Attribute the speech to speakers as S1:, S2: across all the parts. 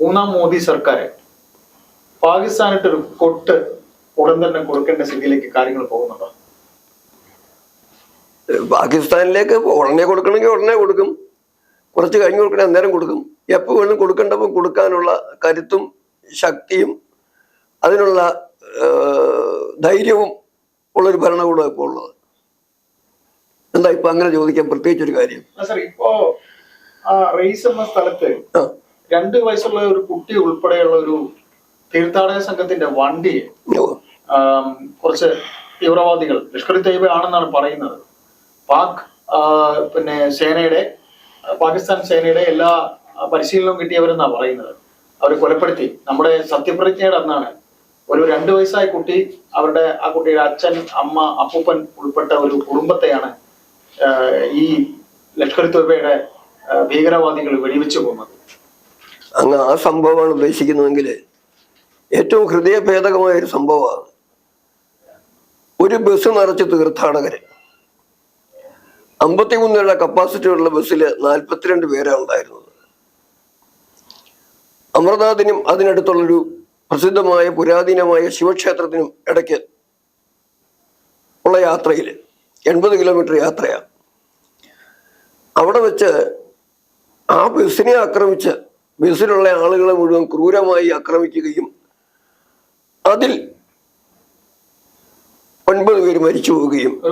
S1: മൂന്നാം മോദി സർക്കാർ ഒരു കൊട്ട് ഉടൻ തന്നെ കൊടുക്കേണ്ട സ്ഥിതിയിലേക്ക് കാര്യങ്ങൾ പോകുന്നുണ്ടോ?
S2: പാകിസ്ഥാനിലേക്ക് ഉടനെ കൊടുക്കണമെങ്കിൽ ഉടനെ കൊടുക്കും. കുറച്ച് കഴിഞ്ഞ് കൊടുക്കണേ അന്നേരം കൊടുക്കും. എപ്പോൾ വേണം കൊടുക്കേണ്ടപ്പോൾ കൊടുക്കാനുള്ള കരുത്തും ശക്തിയും അതിനുള്ള ധൈര്യവും ഉള്ളൊരു ഭരണകൂടം ഇപ്പോൾ ഉള്ളത്. എന്താ ഇപ്പൊ അങ്ങനെ ചോദിക്കാൻ പ്രത്യേകിച്ച് ഒരു കാര്യം
S1: ഇപ്പോ ആ റെയ്സ് എന്ന സ്ഥലത്ത് രണ്ട് വയസ്സുള്ള ഒരു കുട്ടി ഉൾപ്പെടെയുള്ള ഒരു തീർത്ഥാടക സംഘത്തിന്റെ വണ്ടി കുറച്ച് തീവ്രവാദികൾ ലഷ്കർ തൈബ ആണെന്നാണ് പറയുന്നത്. പാക് പിന്നെ സേനയുടെ പാകിസ്ഥാൻ സേനയുടെ എല്ലാ പരിശീലനവും കിട്ടിയവരെന്നാണ് പറയുന്നത്. അവർ കൊലപ്പെടുത്തി. നമ്മുടെ സത്യപ്രതിജ്ഞയുടെ അന്നാണ് ഒരു രണ്ടു വയസ്സായ കുട്ടി അവരുടെ ആ കുട്ടിയുടെ അച്ഛൻ അമ്മ അപ്പൂപ്പൻ ഉൾപ്പെട്ട ഒരു കുടുംബത്തെയാണ് ഈ ലഷ്കർ ആ, ഭീകരവാദികൾ വെടിവെച്ച് പോകുന്നത്
S2: അങ്ങ് ആ സംഭവമാണ് ഉദ്ദേശിക്കുന്നതെങ്കിൽ ഏറ്റവും ഹൃദയഭേദകമായ ഒരു സംഭവമാണ്. ഒരു ബസ് നിറച്ച് തീർത്ഥാടകര്. അമ്പത്തിമൂന്നേഴ കപ്പാസിറ്റി ഉള്ള ബസ്സിൽ നാൽപ്പത്തിരണ്ട് പേരാണ് ഉണ്ടായിരുന്നത്. അമൃതാദിനും അതിനടുത്തുള്ളൊരു പ്രസിദ്ധമായ പുരാതനമായ ശിവക്ഷേത്രത്തിനും ഇടയ്ക്ക് ഉള്ള യാത്രയിൽ എൺപത് കിലോമീറ്റർ യാത്രയാണ് അവിടെ വെച്ച് ആ ബസ്സിനെ ആക്രമിച്ച് ബസ്സിലുള്ള ആളുകളെ മുഴുവൻ ക്രൂരമായി ആക്രമിക്കുകയും അതിൽ ഒൻപത് പേര് മരിച്ചു പോവുകയും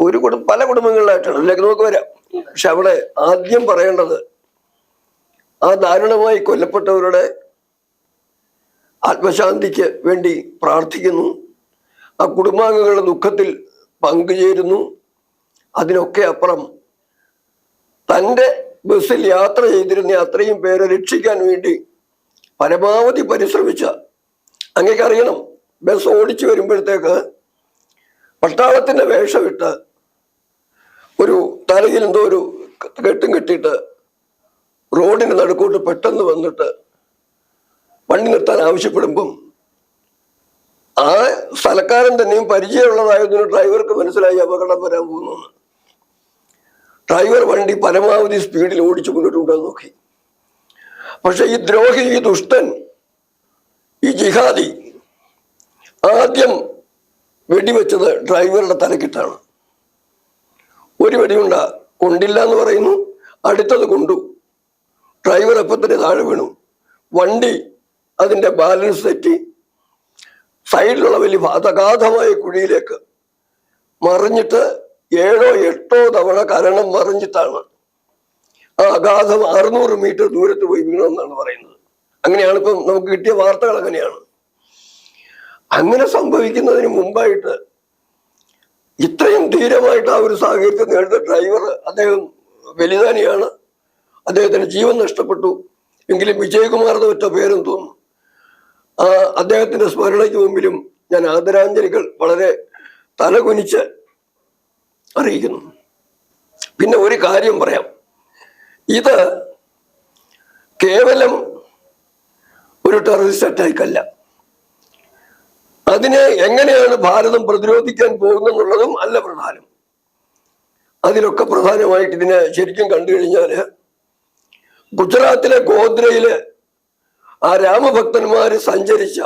S1: ഒരു
S2: കുടും പല കുടുംബങ്ങളിലായിട്ടാണ്. അതിലേക്ക് നമുക്ക് വരാം. പക്ഷെ അവിടെ ആദ്യം പറയേണ്ടത് ആ ദാരുണമായി കൊല്ലപ്പെട്ടവരുടെ ആത്മശാന്തിക്ക് വേണ്ടി പ്രാർത്ഥിക്കുന്നു. ആ കുടുംബാംഗങ്ങളുടെ ദുഃഖത്തിൽ പങ്കുചേരുന്നു. അതിനൊക്കെ അപ്പുറം തന്റെ ബസ്സിൽ യാത്ര ചെയ്തിരുന്ന അത്രയും പേരെ രക്ഷിക്കാൻ വേണ്ടി പരമാവധി പരിശ്രമിച്ച അങ്ങേക്കറിയണം ബസ് ഓടിച്ചു വരുമ്പോഴത്തേക്ക് പട്ടാളത്തിന്റെ വേഷമിട്ട് ഒരു തലയിൽ എന്തോ ഒരു കെട്ടും കെട്ടിയിട്ട് റോഡിന് നടുക്കോട്ട് പെട്ടെന്ന് വന്നിട്ട് വണ്ടി നിർത്താൻ ആവശ്യപ്പെടുമ്പം ആ സ്ഥലക്കാരൻ തന്നെയും പരിചയമുള്ളതായതിന് ഡ്രൈവർക്ക് മനസ്സിലായി അപകടം വരാൻ പോകുന്നു ഡ്രൈവർ വണ്ടി പരമാവധി സ്പീഡിൽ ഓടിച്ചു മുന്നോട്ട് നോക്കി. പക്ഷെ ഈ ദ്രോഹി ഈ ദുഷ്ടൻ ഈ ജിഹാദി ആദ്യം വെടിവെച്ചത് ഡ്രൈവറുടെ തലക്കിട്ടാണ്. ഒരു വെടിയുണ്ട കൊണ്ടില്ല എന്ന് പറയുന്നു. അടുത്തത് കൊണ്ടു. ഡ്രൈവർ അപ്പം തന്നെ താഴെ വീണു. വണ്ടി അതിന്റെ ബാലൻസ് തെറ്റി. സൈഡിലുള്ള വലിയ അതഗാധമായ കുഴിയിലേക്ക് മറിഞ്ഞിട്ട് ഏഴോ എട്ടോ തവണ കരണം മറിഞ്ഞിട്ടാണ് ആ അഗാധം അറുന്നൂറ് മീറ്റർ ദൂരത്ത് പോയി വീണെന്നാണ് പറയുന്നത്. അങ്ങനെയാണ് ഇപ്പം നമുക്ക് കിട്ടിയ വാർത്തകൾ അങ്ങനെയാണ്. അങ്ങനെ സംഭവിക്കുന്നതിന് മുമ്പായിട്ട് ഇത്രയും ധീരമായിട്ട് ആ ഒരു സാഹചര്യത്തിൽ നേടുന്ന ഡ്രൈവർ അദ്ദേഹം ബലിദാനിയാണ്. അദ്ദേഹത്തിന് ജീവൻ നഷ്ടപ്പെട്ടു. എങ്കിലും വിജയകുമാർ എന്ന് ഒറ്റ പേരും തോന്നും ആ അദ്ദേഹത്തിന്റെ സ്മരണയ്ക്ക് മുമ്പിലും ഞാൻ ആദരാഞ്ജലികൾ വളരെ തലകുനിച്ച് അറിയിക്കുന്നു. പിന്നെ ഒരു കാര്യം പറയാം. ഇത് കേവലം ഒരു ടെററിസ്റ്റ് അറ്റാക്ക് അല്ല. അതിനെ എങ്ങനെയാണ് ഭാരതം പ്രതിരോധിക്കാൻ പോകുന്നെന്നുള്ളതും അല്ല പ്രധാനം. അതിലൊക്കെ പ്രധാനമായിട്ട് ഇതിനെ ശരിക്കും കണ്ടു കഴിഞ്ഞാൽ ഗുജറാത്തിലെ ഗോദ്രയിൽ ആ രാമഭക്തന്മാര് സഞ്ചരിച്ച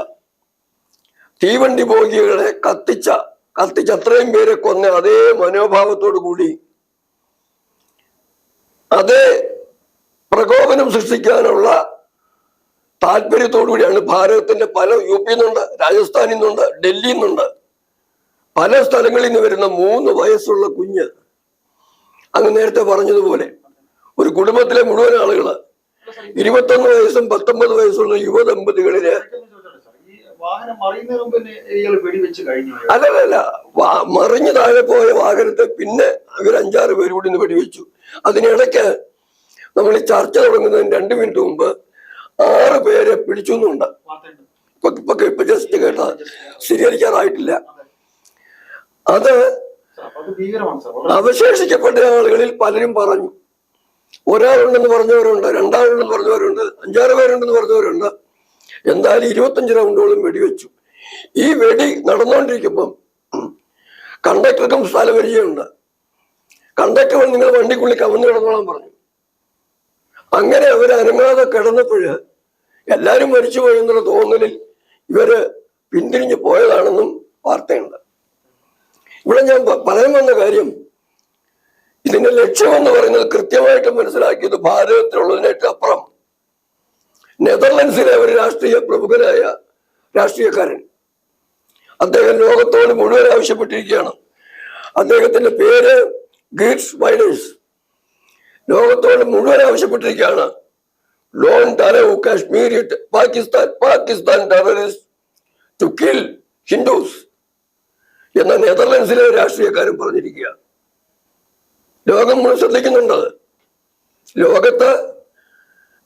S2: തീവണ്ടി ബോഗികളെ കത്തിച്ച കത്തിച്ച് അത്രയും പേരെ കൊന്ന അതേ മനോഭാവത്തോടു കൂടി അതേ പ്രകോപനം സൃഷ്ടിക്കാനുള്ള താല്പര്യത്തോടു കൂടിയാണ് ഭാരതത്തിന്റെ പല യു പി നിന്നുണ്ട് രാജസ്ഥാനിൽ നിന്നുണ്ട് ഡൽഹിയിൽ നിന്നുണ്ട്. പല സ്ഥലങ്ങളിൽ നിന്ന് വരുന്ന മൂന്ന് വയസ്സുള്ള കുഞ്ഞ് അങ്ങ് നേരത്തെ പറഞ്ഞതുപോലെ ഒരു കുടുംബത്തിലെ മുഴുവൻ ആളുകൾ ഇരുപത്തൊന്ന് വയസ്സും പത്തൊമ്പത് വയസ്സുള്ള യുവ അല്ലല്ല മറിഞ്ഞു താഴെ പോയ വാഹനത്തെ പിന്നെ അവർ അഞ്ചാറ് പേര് കൂടി ഇന്ന് വെടിവെച്ചു. അതിനിടയ്ക്ക് നമ്മൾ ഈ ചർച്ച തുടങ്ങുന്നതിന് രണ്ട് മിനിറ്റ് മുമ്പ് ആറ് പേരെ പിടിച്ചു എന്നുണ്ട്. ഇപ്പൊ ഇപ്പൊ ഇപ്പൊ ജസ്റ്റ് കേട്ട. സ്ഥിരീകരിക്കാറായിട്ടില്ല. അത്. അവശേഷിക്കപ്പെട്ട ആളുകളിൽ പലരും പറഞ്ഞു. ഒരാളുണ്ടെന്ന് പറഞ്ഞവരുണ്ട് രണ്ടാളുണ്ടെന്ന് പറഞ്ഞവരുണ്ട് അഞ്ചാറ് പേരുണ്ടെന്ന് പറഞ്ഞവരുണ്ട്. എന്തായാലും ഇരുപത്തഞ്ച് റൗണ്ടോളം വെടിവെച്ചു. ഈ വെടി നടന്നുകൊണ്ടിരിക്കുമ്പം കണ്ടക്ടർക്കും സ്ഥലപരിചയമുണ്ട് കണ്ടക്ടർ നിങ്ങൾ വണ്ടിക്കുള്ളിൽ കവന്ന് കിടന്നോളാൻ പറഞ്ഞു. അങ്ങനെ അവർ അനങ്ങാതെ കിടന്നപ്പോഴ് എല്ലാവരും മരിച്ചു പോയെന്നുള്ള തോന്നലിൽ ഇവർ പിന്തിരിഞ്ഞു പോയതാണെന്നും വാർത്തയുണ്ട്. ഇവിടെ ഞാൻ പറയാൻ വന്ന കാര്യം ഇതിന്റെ ലക്ഷ്യമെന്ന് പറയുന്നത് കൃത്യമായിട്ട് മനസ്സിലാക്കിയത് ഭാരതത്തിലുള്ളതിനേറ്റം അപ്പുറം. നെതർലൻഡ്സിലെ ഒരു രാഷ്ട്രീയ പ്രമുഖനായ രാഷ്ട്രീയക്കാരൻ. അദ്ദേഹം ലോകത്തോട് മുഴുവൻ ആവശ്യപ്പെട്ടിരിക്കുകയാണ്. അദ്ദേഹത്തിന്റെ പേര് ഗീറ്റ്സ് വൈഡേഴ്സ് ലോകത്തോട് മുഴുവൻ ആവശ്യപ്പെട്ടിരിക്കുകയാണ്. ലോൺ തലവ് Kashmir Pakistan Pakistan terrorist to kill Hindus എന്ന നെതർലൻഡ്സിലെ രാഷ്ട്രീയക്കാരും പറഞ്ഞിരിക്കുക ലോകം മുഴുവൻ ശ്രദ്ധിക്കുന്നുണ്ട്. ലോകത്ത്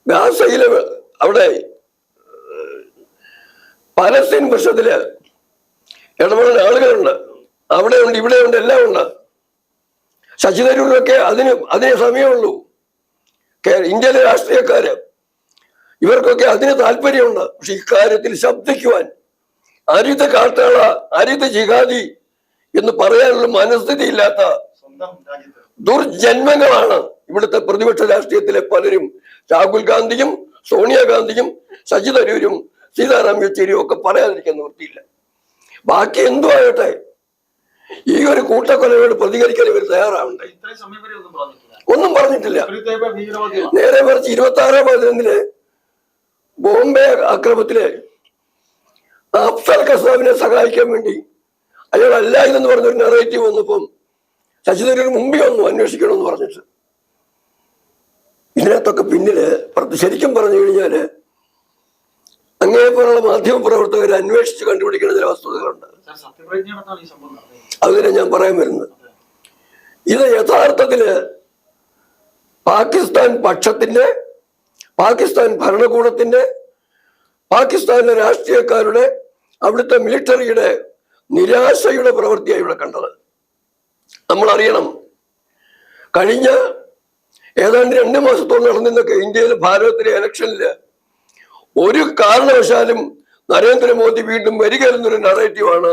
S2: ഗാസയിലെ അവിടെ പാലസ്തീൻ പ്രശ്നത്തിൽ ഇടപെടുന്ന ആളുകളുണ്ട്. അവിടെ ഉണ്ട് ഇവിടെ ഉണ്ട് എല്ലാം ഉണ്ട് ശശി തരൂരിലൊക്കെ അതിന് അതിന് സമയമുള്ളൂ. ഇന്ത്യയിലെ രാഷ്ട്രീയക്കാര് ഇവർക്കൊക്കെ അതിന് താല്പര്യമുണ്ട്. പക്ഷെ ഇക്കാര്യത്തിൽ ശബ്ദിക്കുവാൻ അരിത് കാട്ടാള അരിത് ജിഹാദി എന്ന് പറയാനുള്ള മനസ്ഥിതി ഇല്ലാത്ത ദുർജന്മങ്ങളാണ് ഇവിടുത്തെ പ്രതിപക്ഷ രാഷ്ട്രീയത്തിലെ പലരും. രാഹുൽ ഗാന്ധിയും സോണിയാഗാന്ധിയും ശശി തരൂരും സീതാറാം യെച്ചൂരിയും ഒക്കെ പറയാതിരിക്കാൻ നിവൃത്തിയില്ല. ബാക്കി എന്തു ആകട്ടെ? ഈ ഒരു കൂട്ടക്കൊലയോട് പ്രതികരിക്കാൻ ഇവർ തയ്യാറാവണ്ടേ?
S1: ഒന്നും പറഞ്ഞിട്ടില്ല.
S2: നേരെ മറിച്ച് ഇരുപത്തി ആറാം പതിനൊന്നിൽ ബോംബെ അക്രമത്തിലെ അഫ്സൽ കസാബിനെ സഹായിക്കാൻ വേണ്ടി അയാൾ അല്ല ഇതെന്ന് പറഞ്ഞൊരു നെറേറ്റീവ് വന്നപ്പം ശശി തരൂർ മുമ്പേ ഒന്നും അന്വേഷിക്കണമെന്ന് പറഞ്ഞിട്ട്. ഇതിനകത്തൊക്കെ പിന്നിൽ ശരിക്കും പറഞ്ഞു കഴിഞ്ഞാൽ അങ്ങേപ്പോലുള്ള മാധ്യമ പ്രവർത്തകർ അന്വേഷിച്ച് കണ്ടുപിടിക്കുന്ന ചില വസ്തുതകളുണ്ട്. അതിനെ ഞാൻ പറയാൻ വരുന്നത്. ഇത് യഥാർത്ഥത്തിൽ പാകിസ്ഥാൻ പക്ഷത്തിന്റെ പാകിസ്ഥാൻ ഭരണകൂടത്തിന്റെ പാകിസ്ഥാനിലെ രാഷ്ട്രീയക്കാരുടെ അവിടുത്തെ മിലിറ്ററിയുടെ നിരാശയുടെ പ്രവൃത്തിയായി ഇവിടെ കണ്ടത്. നമ്മൾ അറിയണം കഴിഞ്ഞ ഏതാണ്ട് രണ്ട് മാസത്തോളം നടന്നിരുന്നൊക്കെ ഇന്ത്യയിൽ ഭാരതത്തിലെ ഇലക്ഷനിൽ ഒരു കാരണവശാലും നരേന്ദ്രമോദി വീണ്ടും വരിക എന്നൊരു നറേറ്റീവാണ്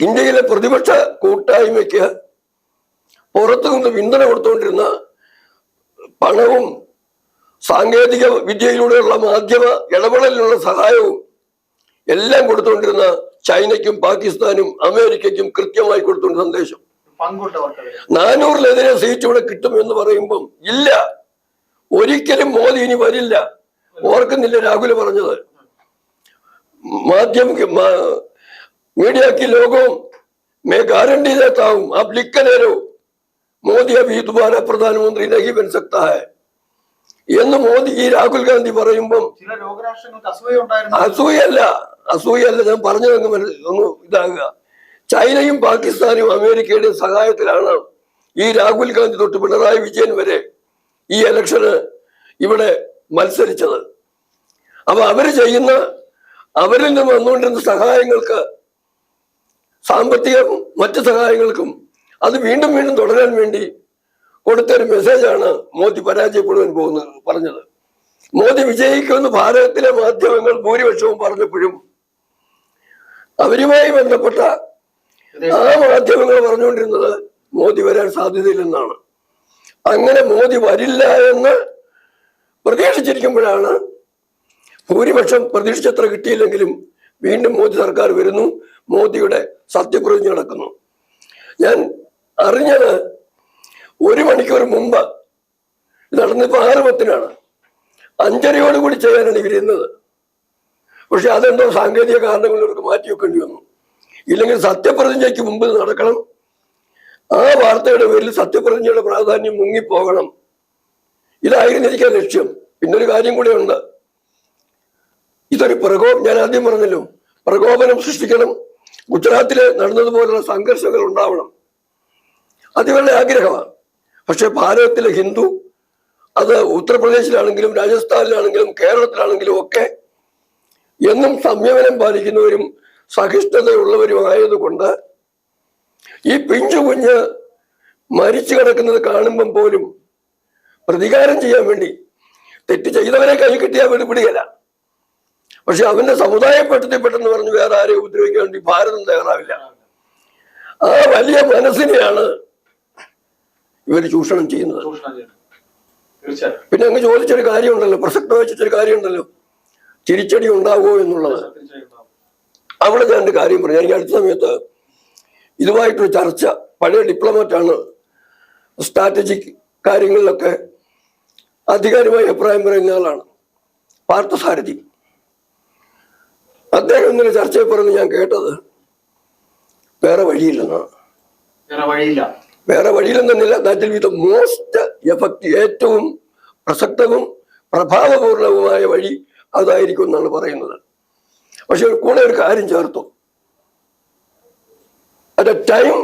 S2: ഇന്ത്യയിലെ പ്രതിപക്ഷ കൂട്ടായ്മയ്ക്ക് പുറത്തു നിന്ന് പിന്തുണ കൊടുത്തുകൊണ്ടിരുന്ന പണവും സാങ്കേതിക വിദ്യയിലൂടെയുള്ള മാധ്യമ ഇടപെടലിനുള്ള സഹായവും എല്ലാം കൊടുത്തുകൊണ്ടിരുന്ന ചൈനയ്ക്കും പാകിസ്ഥാനും അമേരിക്കയ്ക്കും കൃത്യമായി കൊടുത്തുകൊണ്ട് സന്ദേശം. നാനൂറിലെതിരെ സീറ്റ് ഇവിടെ കിട്ടും എന്ന് പറയുമ്പം ഇല്ല. ഒരിക്കലും മോദി ഇനി വരില്ല. ഓർക്കുന്നില്ല രാഹുൽ പറഞ്ഞത്. മാധ്യമ മീഡിയക്ക് ലോകവും മേ ഗ്യാരണ്ടി ദേത്താവും ആ ലിക്കലേരോ മോദി അഭി ദുബാര പ്രധാനമന്ത്രി നഹി ബൻ സക്ത എന്ന് മോദി ഈ രാഹുൽ ഗാന്ധി പറയുമ്പം അസൂയല്ല അസൂയല്ല ഞാൻ പറഞ്ഞതങ്ങ് ഒന്ന് ഇതാകുക. ചൈനയും പാകിസ്ഥാനും അമേരിക്കയുടെയും സഹായത്തിലാണ് ഈ രാഹുൽ ഗാന്ധി തൊട്ട് പിണറായി വിജയൻ വരെ ഈ ഇലക്ഷന് ഇവിടെ മത്സരിച്ചത്. അപ്പൊ അവർ ചെയ്യുന്ന അവരിൽ നിന്ന് വന്നുകൊണ്ടിരുന്ന സഹായങ്ങൾക്ക് സാമ്പത്തിക മറ്റ് സഹായങ്ങൾക്കും അത് വീണ്ടും വീണ്ടും തുടരാൻ വേണ്ടി കൊടുത്തൊരു മെസ്സേജാണ് മോദി പരാജയപ്പെടുവാൻ പോകുന്നത് പറഞ്ഞത്. മോദി വിജയിക്കുമെന്ന് ഭാരതത്തിലെ മാധ്യമങ്ങൾ ഭൂരിപക്ഷവും പറഞ്ഞപ്പോഴും അവരുമായി ബന്ധപ്പെട്ട ആ മാധ്യമങ്ങൾ പറഞ്ഞുകൊണ്ടിരുന്നത് മോദി വരാൻ സാധ്യതയില്ലെന്നാണ്. അങ്ങനെ മോദി വരില്ല എന്ന് പ്രതീക്ഷിച്ചിരിക്കുമ്പോഴാണ് ഭൂരിപക്ഷം പ്രതീക്ഷിച്ചത്ര കിട്ടിയില്ലെങ്കിലും വീണ്ടും മോദി സർക്കാർ വരുന്നു മോദിയുടെ സത്യപ്രതിജ്ഞ നടക്കുന്നു. ഞാൻ അറിഞ്ഞത് ഒരു മണിക്കൂർ മുമ്പ് ഇത് നടന്നിപ്പോ ആറ് പത്തിനാണ് അഞ്ചരയോട് കൂടി ചെയ്യാനാണ് ഇവരുന്നത് പക്ഷെ അതെന്തോ സാങ്കേതിക കാരണങ്ങൾ ഇവർക്ക് മാറ്റി വെക്കേണ്ടി വന്നു. ഇല്ലെങ്കിൽ സത്യപ്രതിജ്ഞയ്ക്ക് മുമ്പ് നടക്കണം. ആ വാർത്തയുടെ പേരിൽ സത്യപ്രതിജ്ഞയുടെ പ്രാധാന്യം മുങ്ങിപ്പോകണം. ഇതായിരുന്നു എനിക്ക് ലക്ഷ്യം. പിന്നൊരു കാര്യം കൂടെ ഉണ്ട് ഇതൊരു പ്രകോ ഞാൻ ആദ്യം പറഞ്ഞല്ലോ പ്രകോപനം സൃഷ്ടിക്കണം. ഗുജറാത്തിൽ നടന്നതുപോലുള്ള സംഘർഷങ്ങൾ ഉണ്ടാവണം. അതിവരുടെ ആഗ്രഹമാണ്. പക്ഷെ ഭാരതത്തിലെ ഹിന്ദു അത് ഉത്തർപ്രദേശിലാണെങ്കിലും രാജസ്ഥാനിലാണെങ്കിലും കേരളത്തിലാണെങ്കിലും ഒക്കെ എന്നും സംയമനം പാലിക്കുന്നവരും സഹിഷ്ണുതയുള്ളവരും ആയതുകൊണ്ട് ഈ പിഞ്ചു കുഞ്ഞ് മരിച്ചു കിടക്കുന്നത് കാണുമ്പം പോലും പ്രതികാരം ചെയ്യാൻ വേണ്ടി തെറ്റ് ചെയ്തവരെ കൈ കിട്ടിയാൽ വേണ്ടി പിടികല പക്ഷെ അവന്റെ സമുദായപ്പെട്ടത്തിൽപ്പെട്ടെന്ന് പറഞ്ഞ് വേറെ ആരെയും ഉപദ്രവിക്കാൻ വേണ്ടി ഭാരതം തയ്യാറാവില്ല. ആ വലിയ മനസ്സിനെയാണ് ഇവർ ചൂഷണം ചെയ്യുന്നത്. പിന്നെ അങ്ങ് ചോദിച്ചൊരു കാര്യമുണ്ടല്ലോ പ്രസക്ത വെച്ചൊരു കാര്യമുണ്ടല്ലോ. തിരിച്ചടി ഉണ്ടാവുമോ എന്നുള്ളത്. അവിടെ ഞാൻ ഒരു കാര്യം പറഞ്ഞു. എനിക്ക് അടുത്ത സമയത്ത് ഇതുമായിട്ടൊരു ചർച്ച പഴയ ഡിപ്ലോമാറ്റാണ്. സ്ട്രാറ്റജിക് കാര്യങ്ങളിലൊക്കെ അധികാരമായി അഭിപ്രായം പറയുന്ന ആളാണ്. പാർത്ഥസാരഥി. അദ്ദേഹം ഇന്നലെ ചർച്ചയിൽ പറഞ്ഞ് ഞാൻ കേട്ടത് വേറെ വഴിയില്ലെന്നാണ്
S1: വേറെ
S2: വഴിയില്ലെന്നില്ല that will be the most effect ഏറ്റവും പ്രസക്തവും പ്രഭാവപൂർണവുമായ വഴി അതായിരിക്കും എന്നാണ് പറയുന്നത്. പക്ഷെ കൂടെ ഒരു കാര്യം ചേർത്തു. Time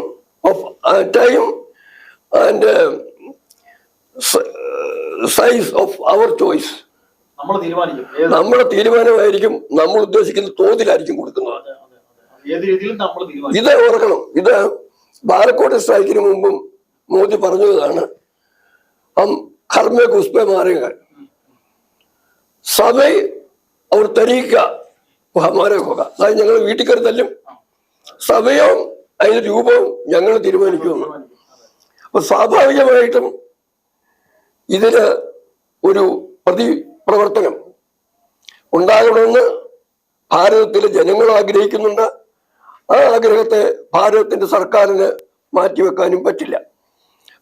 S2: of time and size of our choice
S1: നമ്മൾ
S2: തീരുമാനമായിരിക്കും നമ്മൾ ഉദ്ദേശിക്കുന്ന തോതിലായിരിക്കും കൊടുക്കുന്നത്. ഇത് ഓർക്കണം. ഇത് ബാലക്കോട്ട് സ്ട്രൈക്കിന് മുമ്പും മോദി പറഞ്ഞതാണ് ഹർമേ കുസ്പേ മാറുക സഭ അവർ തരീക്ക ബഹുമാന ഹോക അതായത് ഞങ്ങൾ വീട്ടിൽ കയറി തല്ലും. സമയവും അതിന്റെ രൂപവും ഞങ്ങൾ
S1: തീരുമാനിക്കുന്നു
S2: അപ്പൊ സ്വാഭാവികമായിട്ടും ഇതിന് ഒരു പ്രതിപ്രവർത്തനം ഉണ്ടാകണമെന്ന് ഭാരതത്തിലെ ജനങ്ങൾ ആഗ്രഹിക്കുന്നുണ്ട്. ആ ആഗ്രഹത്തെ ഭാരതത്തിന്റെ സർക്കാരിന് മാറ്റിവെക്കാനും പറ്റില്ല.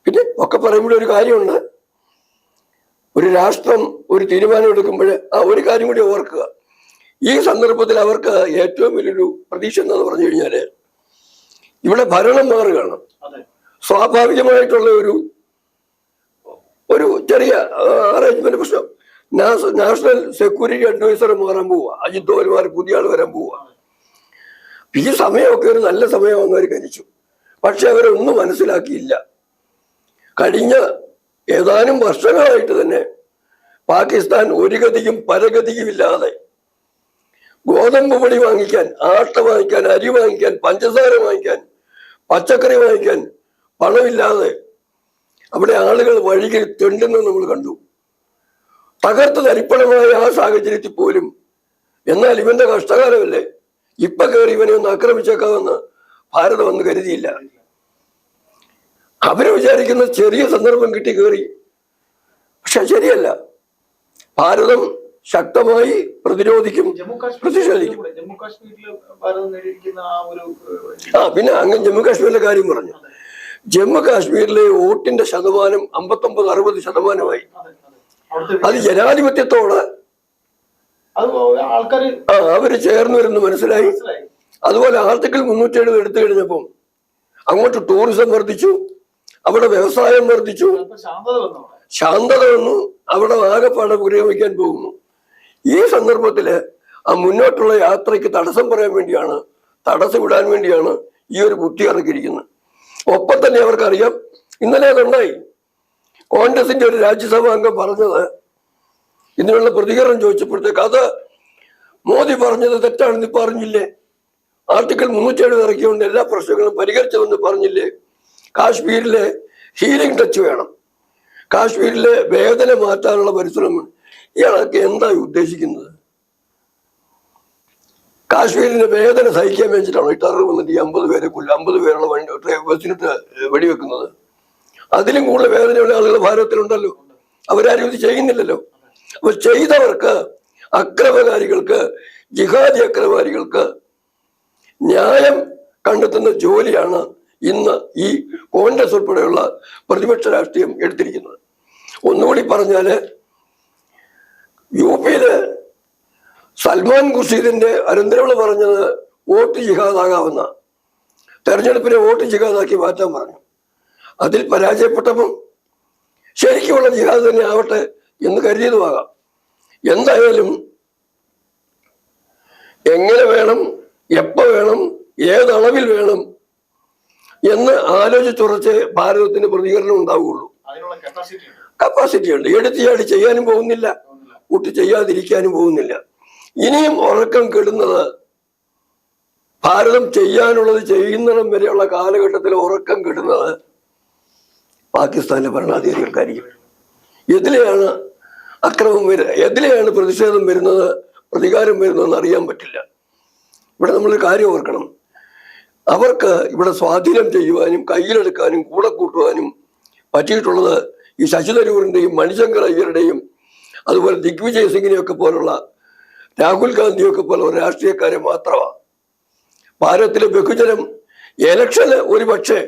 S2: പിന്നെ ഒക്കെ പറയുമ്പോൾ ഒരു കാര്യമുണ്ട്. ഒരു രാഷ്ട്രം ഒരു തീരുമാനം എടുക്കുമ്പോൾ ആ ഒരു കാര്യം കൂടി ഓർക്കുക. ഈ സന്ദർഭത്തിൽ അവർക്ക് ഏറ്റവും വലിയൊരു പ്രതീക്ഷ എന്താന്ന് പറഞ്ഞു കഴിഞ്ഞാൽ ഇവിടെ ഭരണം മാറുകയാണ്. സ്വാഭാവികമായിട്ടുള്ള ഒരു ഒരു ചെറിയ അറേഞ്ച്മെന്റ് പ്രശ്നം. നാഷണൽ സെക്യൂരിറ്റി അഡ്വൈസർ മാറാൻ പോവുക അജിത് ദോവൽ പുതിയ ആൾ വരാൻ പോവുക ഈ സമയമൊക്കെ ഒരു നല്ല സമയമെന്ന് അവർ കരിച്ചു പക്ഷെ അവരൊന്നും മനസ്സിലാക്കിയില്ല. കഴിഞ്ഞ ഏതാനും വർഷങ്ങളായിട്ട് തന്നെ പാകിസ്ഥാൻ ഒരു ഗതിയും പരഗതിയും ഇല്ലാതെ ഗോതമ്പ് പൊടി വാങ്ങിക്കാൻ ആട്ട വാങ്ങിക്കാൻ അരി വാങ്ങിക്കാൻ പഞ്ചസാര വാങ്ങിക്കാൻ പച്ചക്കറി വാങ്ങിക്കാൻ പണമില്ലാതെ അവിടെ ആളുകൾ വഴിയിൽ തെണ്ടുന്നത് നമ്മൾ കണ്ടു. തകർത്ത് തരിപ്പണമായ ആ സാഹചര്യത്തിൽ പോലും എന്നാൽ ഇവന്റെ കഷ്ടകാലമല്ലേ? ഇപ്പൊ കയറി ഇവനെ ഒന്ന് ആക്രമിച്ചേക്കാമെന്ന് ഭാരതം ഒന്ന് കരുതിയില്ല. അവർ വിചാരിക്കുന്ന ചെറിയ സന്ദർഭം കിട്ടി കയറി. പക്ഷെ ശരിയല്ല. ഭാരതം ശക്തമായി പ്രതിരോധിക്കും പ്രതിഷേധിക്കും.
S1: ആ
S2: പിന്നെ അങ്ങ് ജമ്മു കാശ്മീരിലെ കാര്യം പറഞ്ഞു. ജമ്മു കാശ്മീരിലെ വോട്ടിന്റെ ശതമാനം അമ്പത്തൊമ്പത് അറുപത് ശതമാനമായി.
S1: അതെ,
S2: ജനാധിപത്യത്തോട് ആ അവർ ചേർന്ന് വരുന്നു മനസ്സിലായി? അതുപോലെ ആർട്ടിക്കിൾ മുന്നൂറ്റി എഴുപത് എടുത്തു കഴിഞ്ഞപ്പം അങ്ങോട്ട് ടൂറിസം വർദ്ധിച്ചു അവിടെ വ്യവസായം വർദ്ധിച്ചു.
S1: ശാന്തത വന്നു
S2: ശാന്തത വന്നു അവിടെ ആകെപ്പാടെ പുരോഗമിക്കാൻ പോകുന്നു. ഈ സന്ദർഭത്തിൽ ആ മുന്നോട്ടുള്ള യാത്രയ്ക്ക് തടസ്സം പറയാൻ വേണ്ടിയാണ് തടസ്സം വിടാൻ വേണ്ടിയാണ് ഈ ഒരു ബുദ്ധി ഇറക്കിയിരിക്കുന്നത്. ഒപ്പം തന്നെ അവർക്കറിയാം ഇന്നലെ അതുണ്ടായി. കോൺഗ്രസിന്റെ ഒരു രാജ്യസഭാ അംഗം പറഞ്ഞത് ഇതിനുള്ള പ്രതികരണം ചോദിച്ചപ്പോഴത്തേക്ക് അത് മോദി പറഞ്ഞത് തെറ്റാണെന്ന് പറഞ്ഞില്ലേ? ആർട്ടിക്കിൾ മുന്നൂറ്റി ഇറക്കിയുകൊണ്ട് എല്ലാ പ്രശ്നങ്ങളും പരിഹരിച്ചതെന്ന് പറഞ്ഞില്ലേ? കാശ്മീരിലെ ഹീലിംഗ് ടച്ച് വേണം. കാശ്മീരിലെ വേദന മാറ്റാനുള്ള പരിശ്രമം ഇയാളൊക്കെ എന്താ ഉദ്ദേശിക്കുന്നത്? കാശ്മീരിന്റെ വേദന സഹിക്കാൻ വേണ്ടിയിട്ടാണ് ഈ ടെറർ വന്നിട്ട് ഈ അമ്പത് പേരെ കൊല്ലും അമ്പത് പേരുള്ള വണ്ടി ബസ്സിനിട്ട് വെടിവെക്കുന്നത്? അതിലും കൂടുതൽ വേദനയുള്ള ആളുകൾ ഭാരതത്തിലുണ്ടല്ലോ. അവരാരും ഇത് ചെയ്യുന്നില്ലല്ലോ. അപ്പൊ ചെയ്തവർക്ക് അക്രമകാരികൾക്ക് ജിഹാദി അക്രമകാരികൾക്ക് ന്യായം കണ്ടെത്തുന്ന ജോലിയാണ് ഇന്ന് ഈ കോൺഗ്രസ് ഉൾപ്പെടെയുള്ള പ്രതിപക്ഷ രാഷ്ട്രീയം എടുത്തിരിക്കുന്നത്. ഒന്നുകൂടി പറഞ്ഞാൽ യു പിയിൽ സൽമാൻ ഖുർഷീദിന്റെ അരന്തരവൾ പറഞ്ഞത് വോട്ട് ജിഹാദാകാവുന്ന തെരഞ്ഞെടുപ്പിനെ വോട്ട് ജിഹാദാക്കി മാറ്റാൻ പറഞ്ഞു. അതിൽ പരാജയപ്പെട്ടപ്പോൾ ശരിക്കുമുള്ള ജിഹാദ് തന്നെ ആവട്ടെ എന്ന് കരുതിയതുമാകാം. എന്തായാലും എങ്ങനെ വേണം എപ്പോ വേണം ഏതളവിൽ വേണം എന്ന് ആലോചിച്ചുറച്ച് ഭാരതത്തിന് പ്രതികരണം ഉണ്ടാവുകയുള്ളൂ.
S1: അതിനുള്ള കപ്പാസിറ്റി ഉണ്ട്.
S2: കപ്പാസിറ്റി ഉണ്ട്. എടുത്തിയാടി ചെയ്യാനും പോകുന്നില്ല. ഒട്ട് ചെയ്യാതിരിക്കാനും പോകുന്നില്ല. ഇനിയും ഉറക്കം കെടുന്നത് ഭാരതം ചെയ്യാനുള്ളത് ചെയ്യുന്നിടം വരെയുള്ള കാലഘട്ടത്തിൽ ഉറക്കം കെടുന്നത് പാകിസ്ഥാനിലെ ഭരണാധികാരികൾക്കായിരിക്കും. എതിലെയാണ് അക്രമം വരുന്നത് എതിലെയാണ് പ്രതിഷേധം വരുന്നത് പ്രതികാരം വരുന്നതെന്ന് അറിയാൻ പറ്റില്ല. ഇവിടെ നമ്മൾ കാര്യം ഓർക്കണം. അവർക്ക് ഇവിടെ സ്വാധീനം ചെയ്യുവാനും കയ്യിലെടുക്കാനും കൂടെ കൂട്ടുവാനും പറ്റിയിട്ടുള്ളത് ഈ ശശി തരൂറിന്റെയും മണിശങ്കർ അയ്യരുടെയും അതുപോലെ ദിഗ്വിജയ് സിംഗിനെയൊക്കെ പോലുള്ള രാഹുൽ ഗാന്ധിയൊക്കെ പോലുള്ള രാഷ്ട്രീയക്കാരെ മാത്രമാണ് ഭാരതത്തിലെ ബഹുജനം എലക്ഷന് ഒരു പക്ഷേ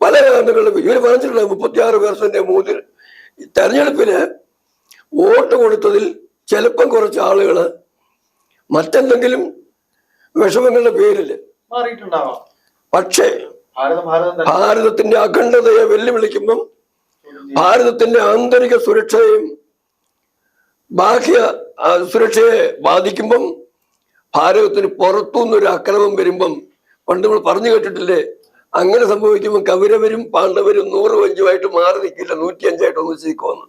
S2: പല കാരണങ്ങളിലും ഇവർ പറഞ്ഞിട്ടുള്ള മുപ്പത്തിയാറ് പേർസെന്റ് മൂന്നിൽ തെരഞ്ഞെടുപ്പിന് വോട്ട് കൊടുത്തതിൽ ചിലപ്പം കുറച്ച് ആളുകൾ മറ്റെന്തെങ്കിലും വിഷമങ്ങളുടെ പേരിൽ പക്ഷേ
S1: ഭാരതം ഭാരതം
S2: ഭാരതത്തിന്റെ അഖണ്ഡതയെ വെല്ലുവിളിക്കുമ്പം ഭാരതത്തിന്റെ ആന്തരിക സുരക്ഷയും ബാഹ്യ സുരക്ഷയെ ബാധിക്കുമ്പം ഭാരതത്തിന് പുറത്തുനിന്നൊരു അക്രമം വരുമ്പം പണ്ട് നമ്മൾ പറഞ്ഞു കേട്ടിട്ടില്ലേ അങ്ങനെ സംഭവിക്കുമ്പോൾ കൗരവരും പാണ്ഡവരും നൂറും അഞ്ചുമായിട്ട് മാറി നിൽക്കില്ല നൂറ്റി അഞ്ചായിട്ട് ഒന്നിച്ച് നിൽക്കുമെന്ന്.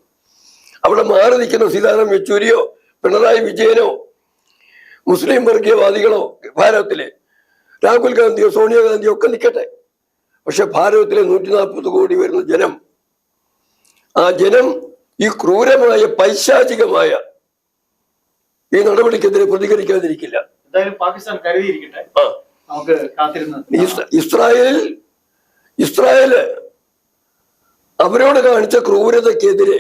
S2: അവിടെ മാറി നിൽക്കുന്ന സീതാറാം യെച്ചൂരിയോ പിണറായി വിജയനോ മുസ്ലിം വർഗീയവാദികളോ ഭാരതത്തിലെ രാഹുൽ ഗാന്ധിയോ സോണിയാഗാന്ധിയോ ഒക്കെ നിൽക്കട്ടെ. പക്ഷെ ഭാരതത്തിലെ നൂറ്റി നാൽപ്പത് കോടി വരുന്ന ജനം ആ ജനം ഈ ക്രൂരമായ പൈശാചികമായ ഈ നടപടിക്കെതിരെ പ്രതികരിക്കാതിരിക്കില്ല.
S1: പാകിസ്ഥാൻ കരുതിയിരിക്കട്ടെ. നമുക്ക് കാത്തിരുന്ന്
S2: ഇസ്രായേൽ ഇസ്രായേൽ അവരോട് കാണിച്ച ക്രൂരതക്കെതിരെ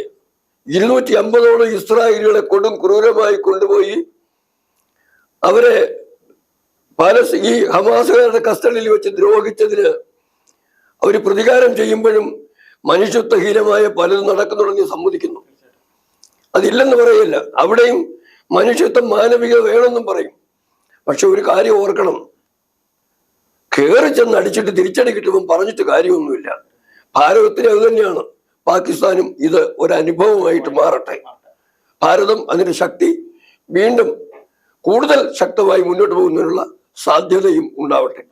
S2: ഇരുന്നൂറ്റി അമ്പതോളം ഇസ്രായേലികളെ കൊടും ക്രൂരമായി കൊണ്ടുപോയി അവരെ പാലസ് ഈ ഹമാസുകാരുടെ കസ്റ്റഡിയിൽ വെച്ച് ദ്രോഹിച്ചതിന് അവർ പ്രതികാരം ചെയ്യുമ്പോഴും മനുഷ്യത്വഹീനമായ പലതും നടക്കുന്നുണ്ടെന്ന് സമ്മതിക്കുന്നു. അതില്ലെന്ന് പറയില്ല. അവിടെയും മനുഷ്യത്വം മാനവികത വേണമെന്നും പറയും. പക്ഷെ ഒരു കാര്യം ഓർക്കണം. കയറി ചെന്ന് അടിച്ചിട്ട് തിരിച്ചടി കിട്ടുമ്പോൾ പറഞ്ഞിട്ട് കാര്യമൊന്നുമില്ല. ഭാരതത്തിന് അത് തന്നെയാണ്. പാകിസ്ഥാനും ഇത് ഒരു അനുഭവമായിട്ട് മാറട്ടെ. ഭാരതം അതിന്റെ ശക്തി വീണ്ടും കൂടുതൽ ശക്തമായി മുന്നോട്ട് പോകുന്നതിനുള്ള സാധ്യതയും ഉണ്ടാവട്ടെ.